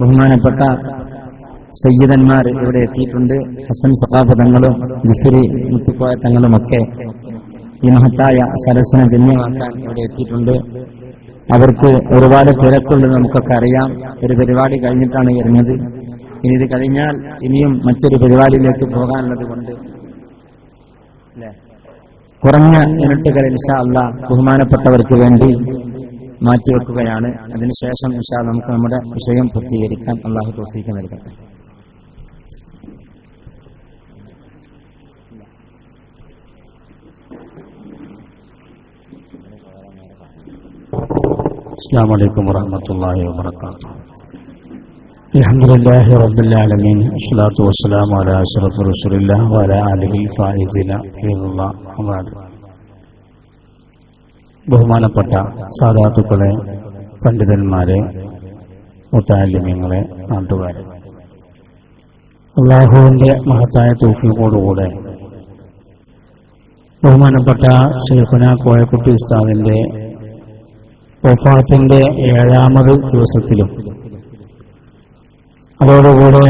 ബഹുമാനപ്പെട്ട സയ്യിദന്മാർ ഇവിടെ എത്തിയിട്ടുണ്ട്. ഹസൻ സഖാഫ് തങ്ങളും ജിഫിരി മുത്തുക്കോയ തങ്ങളുമൊക്കെ ഈ മഹത്തായ സരസിനെ ധന്യമാക്കാൻ ഇവിടെ എത്തിയിട്ടുണ്ട്. അവർക്ക് ഒരുപാട് തിരക്കുള്ളത് നമുക്കൊക്കെ അറിയാം. ഒരു പരിപാടി കഴിഞ്ഞിട്ടാണ് വരുന്നത്. ഇനി ഇത് കഴിഞ്ഞാൽ ഇനിയും മറ്റൊരു പരിപാടിയിലേക്ക് പോകാനുള്ളത് കൊണ്ട്? കുറഞ്ഞ മിനിറ്റുകൾ ഇൻഷാ അല്ല ബഹുമാനപ്പെട്ടവർക്ക് വേണ്ടി മാറ്റിവെക്കുകയാണ് അതിനുശേഷം ഇൻഷാ നമുക്ക് നമ്മുടെ വിഷയം പൂർത്തീകരിക്കാൻ അള്ളാഹു തോഫീക്ക് നൽകട്ടെ السلام عليكم ورحمة الله وبركاته الحمد لله رب العالمين الصلاة والسلام على أشرف رسول الله وعلى آله الفائزين حفظ الله وبعد ബഹുമാനപ്പെട്ട സാധാത്തുക്കളെ പണ്ഡിതന്മാരെ മുത്താലിമ്യങ്ങളെ നാട്ടുകാരെ. അള്ളാഹുവിന്റെ മഹത്തായ തൂക്കിയോടുകൂടെ ബഹുമാനപ്പെട്ട ഷെയ്ഖുന കോയക്കുട്ടി ഉസ്താദിന്റെ ഒഫാത്തിന്റെ ഏഴാമത് ദിവസത്തിലും അതോടുകൂടെ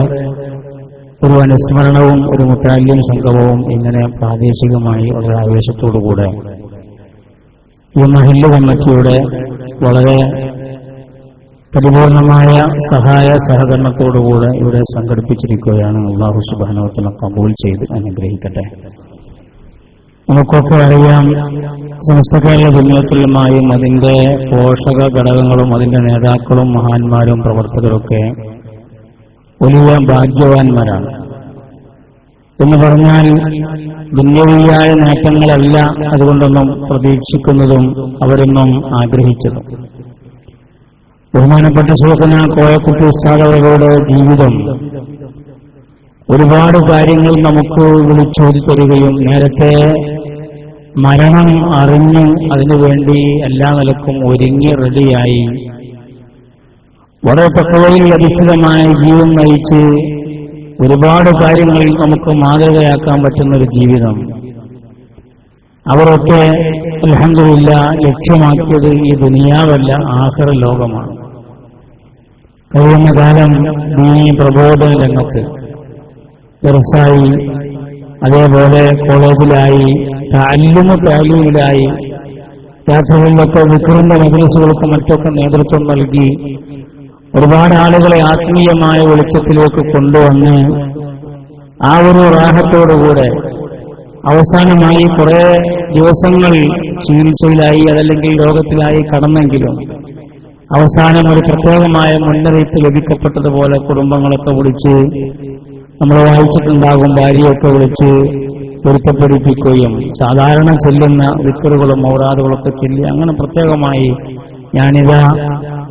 ഒരു അനുസ്മരണവും ഒരു മുത്താല്യം സംഗമവും ഇങ്ങനെ പ്രാദേശികമായി വളരെ ആവേശത്തോടുകൂടെ ഈ മഹില്ല കമ്മിറ്റിയുടെ വളരെ പരിപൂർണമായ സഹായ സഹകരണത്തോടുകൂടെ ഇവിടെ സംഘടിപ്പിച്ചിരിക്കുകയാണ്. അള്ളാഹു സുബാനോത്തിനെ കബൂൽ ചെയ്ത് അനുഗ്രഹിക്കട്ടെ. നമുക്കൊക്കെ അറിയാം സമസ്ത കേരള ജന്മത്തിലുമായും അതിന്റെ പോഷക ഘടകങ്ങളും അതിന്റെ നേതാക്കളും മഹാന്മാരും പ്രവർത്തകരൊക്കെ വലിയ ഭാഗ്യവാന്മാരാണ്. എന്ന് പറഞ്ഞാൽ ദുന്യവിയായ നേട്ടങ്ങളല്ല അതുകൊണ്ടൊന്നും പ്രതീക്ഷിക്കുന്നതും അവരൊന്നും ആഗ്രഹിച്ചതും. ബഹുമാനപ്പെട്ട സുഹൃത്തിന കോയക്കുട്ടി ഉസ്താദ് അവരുടെ ജീവിതം. ഒരുപാട് കാര്യങ്ങൾ നമുക്ക് വിളിച്ചോതി തരികയും നേരത്തെ മരണം അറിഞ്ഞ് അതിനുവേണ്ടി എല്ലാ നിലക്കും ഒരുങ്ങി റെഡിയായി. വളരെ തക്കവയിൽ അധിഷ്ഠിതമായ ജീവൻ നയിച്ച് ഒരുപാട് കാര്യങ്ങളിൽ നമുക്ക് മാതൃകയാക്കാൻ പറ്റുന്ന ഒരു ജീവിതം. അവരൊക്കെ അലഹമില്ല ലക്ഷ്യമാക്കിയത് ഈ ദുനിയാവല്ല ആസറ ലോകമാണ്. കഴിയുന്ന കാലം ദീനി പ്രബോധന രംഗത്ത് ദർസായി അതേപോലെ കോളേജിലായി താല്യമ താലീമിലായി രാത്രികളിലൊക്കെ വിക്രന്ത മദ്രസുകൾക്ക് മറ്റൊക്കെ നേതൃത്വം നൽകി ഒരുപാട് ആളുകളെ ആത്മീയമായ വെളിച്ചത്തിലേക്ക് കൊണ്ടുവന്ന് ആ ഒരു റാഹത്തോടുകൂടെ അവസാനമായി കുറെ ദിവസങ്ങൾ ചികിത്സയിലായി അതല്ലെങ്കിൽ രോഗത്തിലായി കടന്നെങ്കിലും അവസാനം ഒരു പ്രത്യേകമായ മുന്നറിയിപ്പ് ലഭിക്കപ്പെട്ടതുപോലെ കുടുംബങ്ങളൊക്കെ വിളിച്ച് നമ്മൾ വായിച്ചിട്ടുണ്ടാകും ഭാര്യയൊക്കെ വിളിച്ച് പൊരുത്തപ്പെടുത്തിക്കുകയും സാധാരണ ചെല്ലുന്ന വിക്കറുകളും ഔറാദുകളൊക്കെ ചൊല്ലി അങ്ങനെ പ്രത്യേകമായി ഞാനിതാ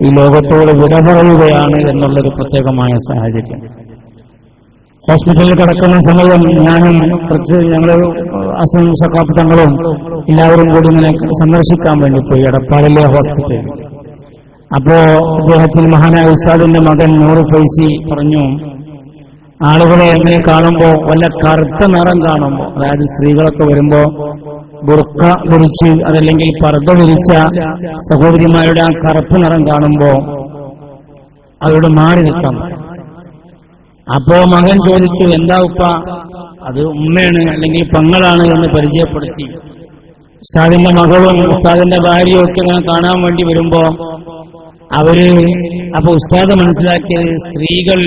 ഈ ലോകത്തോട് വില പറയുകയാണ് എന്നുള്ളൊരു പ്രത്യേകമായ സാഹചര്യം. ഹോസ്പിറ്റലിൽ കിടക്കുന്ന സമയം ഞാനും കുറച്ച് ഞങ്ങൾ അസം സക്കാപ്പ് എല്ലാവരും കൂടി ഇങ്ങനെ സന്ദർശിക്കാൻ വേണ്ടി പോയി. എടപ്പാളിലെ ഹോസ്പിറ്റൽ അപ്പോ അദ്ദേഹത്തിന് മഹാനായ ഉസ്താദിന്റെ മകൻ നൂറ് ഫൈസി പറഞ്ഞു ആളുകളെ എങ്ങനെ കാണുമ്പോ വല്ല കറുത്ത നിറം കാണുമ്പോ അതായത് സ്ത്രീകളൊക്കെ വരുമ്പോ ബുർക്ക ധരിച്ച് അതല്ലെങ്കിൽ പർദ്ദ ധരിച്ച സഹോദരിമാരുടെ ആ കറുപ്പ് നിറം കാണുമ്പോ അവരോട് മാറി നിൽക്കാം. അപ്പോ മകൻ ചോദിച്ചു എന്താ ഉപ്പ? അത് ഉമ്മയാണ് അല്ലെങ്കിൽ പങ്ങളാണ് എന്ന് പരിചയപ്പെടുത്തി. ഉസ്താദിന്റെ മകളും ഉസ്താദിന്റെ ഭാര്യയും ഒക്കെ ഇങ്ങനെ കാണാൻ വേണ്ടി വരുമ്പോ അവർ അപ്പൊ ഉസ്താദ് മനസ്സിലാക്കിയത് സ്ത്രീകൾ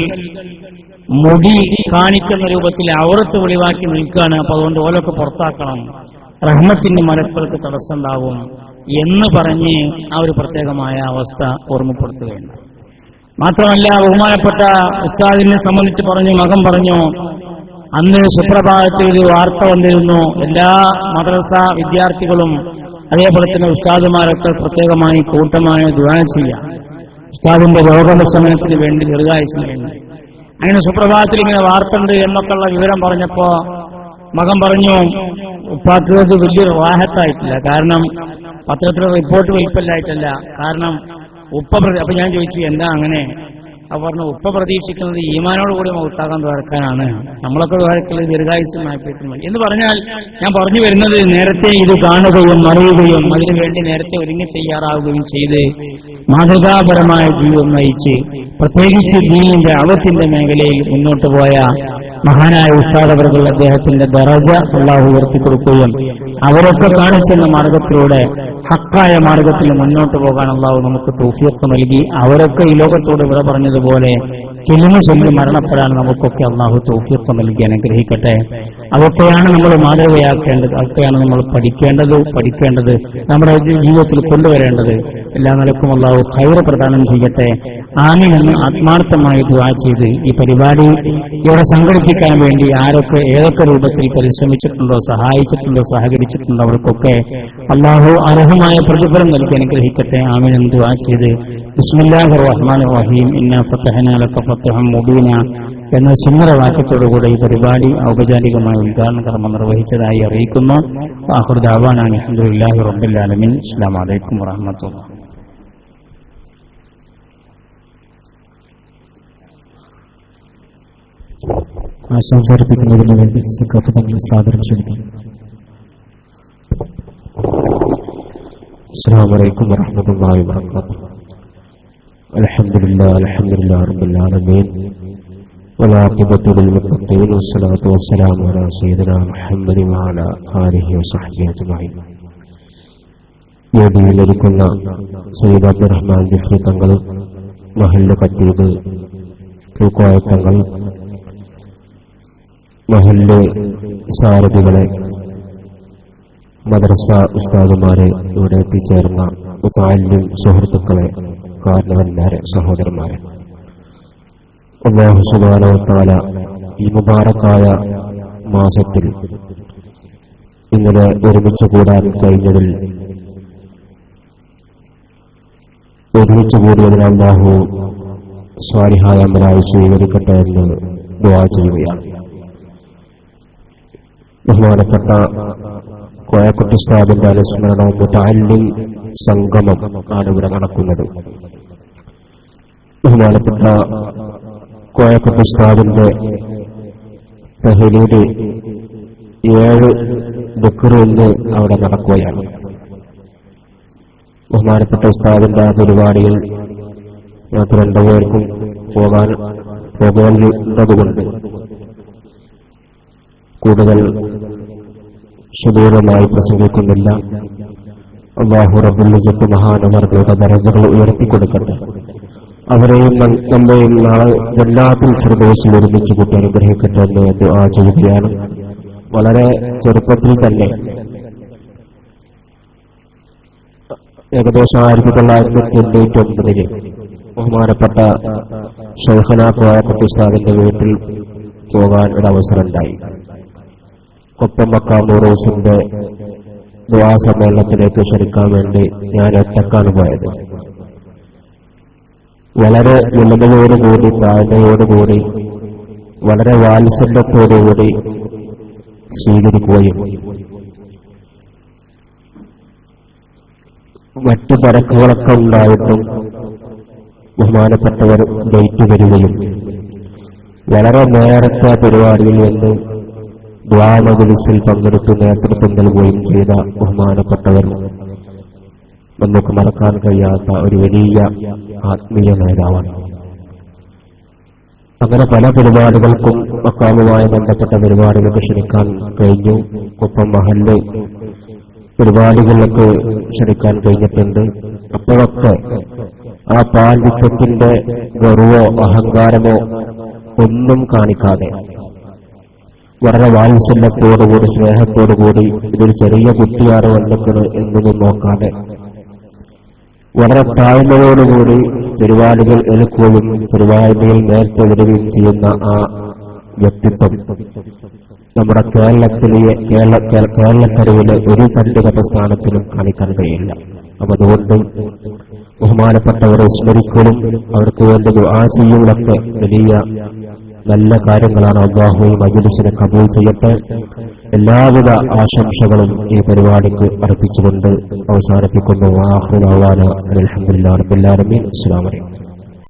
മുടി കാണിക്കുന്ന രൂപത്തിൽ ഔറത്ത് വെളിവാക്കി നിൽക്കുകയാണ്. അപ്പൊ അതുകൊണ്ട് ഓലൊക്കെ പുറത്താക്കണം. റഹ്മത്തിന്റെ മലക്കൾക്ക് തടസ്സമുണ്ടാവും എന്ന് പറഞ്ഞ് ആ ഒരു പ്രത്യേകമായ അവസ്ഥ ഓർമ്മപ്പെടുത്തുകയാണ്. മാത്രമല്ല ബഹുമാനപ്പെട്ട ഉസ്താദിനെ സംബന്ധിച്ച് പറഞ്ഞു മകം പറഞ്ഞു അന്ന് സുപ്രഭാതത്തിൽ ഒരു വാർത്ത വന്നിരുന്നു. എല്ലാ മദ്രസ വിദ്യാർത്ഥികളും അതേപോലെ തന്നെ ഉസ്താദുമാരൊക്കെ പ്രത്യേകമായി കൂട്ടമായ ദുരാ ചെയ്യാം. ഉസ്താദിന്റെ രോഗശമനത്തിന് വേണ്ടി ദീർഘായുസിന് വേണ്ടി അങ്ങനെ സുപ്രഭാതത്തിൽ ഇങ്ങനെ വാർത്തയുണ്ട് എന്നൊക്കെയുള്ള വിവരം പറഞ്ഞപ്പോ മകൻ പറഞ്ഞു ഉപ്പാക്ക് അത് വലിയൊരു വാഹത്തായിട്ടില്ല കാരണം പത്രത്തിൽ റിപ്പോർട്ട് വലിപ്പല്ലായിട്ടല്ല കാരണം ഉപ്പ അപ്പൊ ഞാൻ ചോദിച്ചു എന്താ അങ്ങനെ? അപ്പൊ പറഞ്ഞു ഉപ്പ പ്രതീക്ഷിക്കുന്നത് ഈമാനോട് കൂടി മൗത്താകാൻ തുറക്കാനാണ്. നമ്മളൊക്കെ തുറക്കുന്നത് ദീർഘായുസ്യം ആയിപ്പോയിട്ടും മതി. എന്ന് പറഞ്ഞാൽ ഞാൻ പറഞ്ഞു വരുന്നത് നേരത്തെ ഇത് കാണുകയും അറിയുകയും അതിനുവേണ്ടി നേരത്തെ ഒരുങ്ങി തയ്യാറാവുകയും ചെയ്ത് മാതൃകാപരമായ ജീവിതം നയിച്ച് പ്രത്യേകിച്ച് ദീനിന്റെ അവത്തിന്റെ മേഖലയിൽ മുന്നോട്ട് പോയ മഹാനായ ഉസ്താദവർകൾ അദ്ദേഹത്തിന്റെ ദറജ അള്ളാഹു ഉയർത്തിക്കൊടുക്കുകയും അവരൊക്കെ കാണിച്ചെന്ന മാർഗത്തിലൂടെ ഹക്കായ മാർഗത്തിൽ മുന്നോട്ട് പോകാൻ അള്ളാഹു നമുക്ക് തൗഫീഖ് നൽകി. അവരൊക്കെ ഈ ലോകത്തോട് ഇവിടെ പറഞ്ഞതുപോലെ കിളിമ ചൊല്ലി മരണപ്പെടാൻ നമുക്കൊക്കെ അള്ളാഹു തൗഫീഖ് നൽകി അനുഗ്രഹിക്കട്ടെ. അതൊക്കെയാണ് നമ്മൾ മാതൃകയാക്കേണ്ടത് അതൊക്കെയാണ് നമ്മൾ പഠിക്കേണ്ടത് പഠിക്കേണ്ടത് നമ്മുടെ ജീവിതത്തിൽ കൊണ്ടുവരേണ്ടത്. എല്ലാ നിലക്കും അള്ളാഹു ഹൈറ് പ്രദാനം ചെയ്യട്ടെ. ആമീൻ എന്ന് ആത്മാർത്ഥമായി ദുആ ചെയ്ത് ഈ പരിപാടി ഇവിടെ സംഘടിപ്പിക്കാൻ വേണ്ടി ആരൊക്കെ ഏതൊക്കെ രൂപത്തിൽ പരിശ്രമിച്ചിട്ടുണ്ടോ സഹായിച്ചിട്ടുണ്ടോ സഹകരിച്ചിട്ടുണ്ടോ അവർക്കൊക്കെ അള്ളാഹു അർഹമായ പ്രതിഫലം നൽകി അനുഗ്രഹിക്കട്ടെ. ആമീൻ. എന്ന് ദുആ ചെയ്ത് റഹീം മുബീന എന്ന സുന്ദര വാക്യത്തോടുകൂടെ ഈ പരിപാടി ഔപചാരികമായ ഉദ്ഘാടന കർമ്മം നിർവഹിച്ചതായി അറിയിക്കുന്നു. ആഹുർദാവാനാണ് അലഹമുല്ലാഹി റബ്ബിൽ ആലമീൻ. അസ്സലാമു അലൈക്കും വറഹ്മത്തുള്ളാഹി ആശംസർപ്പിക്കുന്നതിന് വേണ്ടി സക്കാഫ് തങ്ങൾ സാദരം ക്ഷണിക്കുന്നു السلام عليكم ورحمة الله وبركاته الحمد لله الحمد لله رب العالمين والعاقبة للمتقين والصلاة والسلام على سيدنا محمد وعلى آله وصحبه أجمعين വേദിയിലിരിക്കുന്ന സയ്യിദ് അബ്ദുറഹ്മാൻ ജിഫ്രി തങ്ങൾ മഹല്ല് ഖത്തീബ് തൂക്കോയ തങ്ങൾ മഹല്ല് സാരഥികളെ മദ്രസ ഉസ്താദുമാരെ ഇവിടെ എത്തിച്ചേർന്ന താല്യം സുഹൃത്തുക്കളെ കാരണവന്മാരെ സഹോദരന്മാരെ. അള്ളാഹു ഈ മുബാറക്കായ മാസത്തിൽ ഇന്നലെ ഒരുമിച്ച് കൂടാൻ കഴിഞ്ഞതിൽ ഒരുമിച്ച് കൂടിയതിന് അള്ളാഹു സ്വാലിഹായ സ്വീകരിക്കട്ടെ എന്ന് ദുവാ ചെയ്യുകയാണ്. ബഹുമാനപ്പെട്ട കോയക്കുട്ടി ഉസ്താദിന്റെ അനുസ്മരണവും മുതാലിം സംഗമം ആണ് ഇവിടെ നടക്കുന്നത്. ബഹുമാനപ്പെട്ട കോയക്കുട്ടി ഉസ്താദിന്റെ തെഹലീൽ ഏഴ് ബുക്കറ് അവിടെ നടക്കുകയാണ്. ബഹുമാനപ്പെട്ട ഉസ്താദിന്റെ ആ പരിപാടിയിൽ ഞങ്ങൾക്ക് രണ്ടുപേർക്കും പോകാൻ പോകേണ്ടതുകൊണ്ട് കൂടുതൽ സുദൂരമായി പ്രസംഗിക്കുന്നില്ല. അള്ളാഹു റബുലിജത്ത് മഹാനവർഗയുടെ ദരജകൾ ഉയർത്തിക്കൊടുക്കട്ടെ. അവരെയും നമ്മയും നാളെ ജന്നാത്തിൽ ഫിർദോസിൽ ഒരുമിച്ച് കൂട്ടി അനുഗ്രഹിക്കട്ടെ എന്ന് ദുആ ചെയ്യുകയാണ്. വളരെ ചെറുപ്പത്തിൽ തന്നെ. ഏകദേശം ആയിരത്തി തൊള്ളായിരത്തി തൊണ്ണൂറ്റി ഒമ്പതിൽ ബഹുമാനപ്പെട്ട ഷെയ്ഖന കോയക്കുട്ടി സാഹിന്റെ വീട്ടിൽ പോകാൻ ഒരു അവസരമുണ്ടായി ഒപ്പം മക്കാമൂറോസിന്റെ ദുവാ സമ്മേളനത്തിലേക്ക് ക്ഷണിക്കാൻ വേണ്ടി ഞാൻ ഒറ്റക്കാണ് പോയത്. വളരെ വിളതയോടുകൂടി താഴ്മയോടുകൂടി വളരെ വാത്സല്യത്തോടുകൂടി സ്വീകരിക്കുകയും മറ്റു തിരക്കുകളൊക്കെ ഉണ്ടായിട്ടും ബഹുമാനപ്പെട്ടവർ ഡേറ്റ് വരികയും വളരെ നേരത്തെ പരിപാടിയിൽ വന്ന് ദ്വാമജലിസിൽ പങ്കെടുത്ത് നേതൃത്വം നൽകുകയും ചെയ്ത ബഹുമാനപ്പെട്ടവർ നമുക്ക് മറക്കാൻ കഴിയാത്ത ഒരു വലിയ ആത്മീയ നേതാവാണ്. അങ്ങനെ പല പരിപാടികൾക്കും മക്കാമുമായി ബന്ധപ്പെട്ട പരിപാടികൾക്ക് ക്ഷണിക്കാൻ കഴിഞ്ഞു. ഒപ്പം മഹല്ല് പരിപാടികളിലൊക്കെ ക്ഷണിക്കാൻ കഴിഞ്ഞിട്ടുണ്ട്. അപ്പോഴൊക്കെ ആ പാണ്ഡിത്യത്തിന്റെ ഗർവോ അഹങ്കാരമോ ഒന്നും കാണിക്കാതെ വളരെ വാത്സല്യത്തോടുകൂടി സ്നേഹത്തോടുകൂടി ഇതൊരു ചെറിയ കുട്ടിയാണ് വന്നിട്ട് എന്നൊന്നും നോക്കാതെ. വളരെ താഴ്മയോടുകൂടി തിരുവാലികൾ എടുക്കുകയും പരിപാടിയിൽ നേരത്തെ വരികയും ചെയ്യുന്ന ആ വ്യക്തിത്വം. നമ്മുടെ കേരളത്തിലെ കേരള കേരളക്കരയിലെ ഒരു തന്റെ പ്രസ്ഥാനത്തിലും കാണിക്കാൻ കഴിയില്ല. അപ്പൊ അതുകൊണ്ടും ബഹുമാനപ്പെട്ടവരെ സ്മരിക്കലും അവർക്ക് വേണ്ടി ആ ചെയ്യുന്നതൊക്കെ വലിയ നല്ല കാര്യങ്ങളാണ് അള്ളാഹു മജുലിസിനെ കബൂൽ ചെയ്യട്ടെ. എല്ലാവിധ ആശംസകളും ഈ പരിപാടിക്ക് അർപ്പിച്ചുകൊണ്ട് അവസാനിപ്പിക്കുന്നു. അലഹമില്ലാ അലഹമുല്ലാ അസ്സാം വലൈക്കും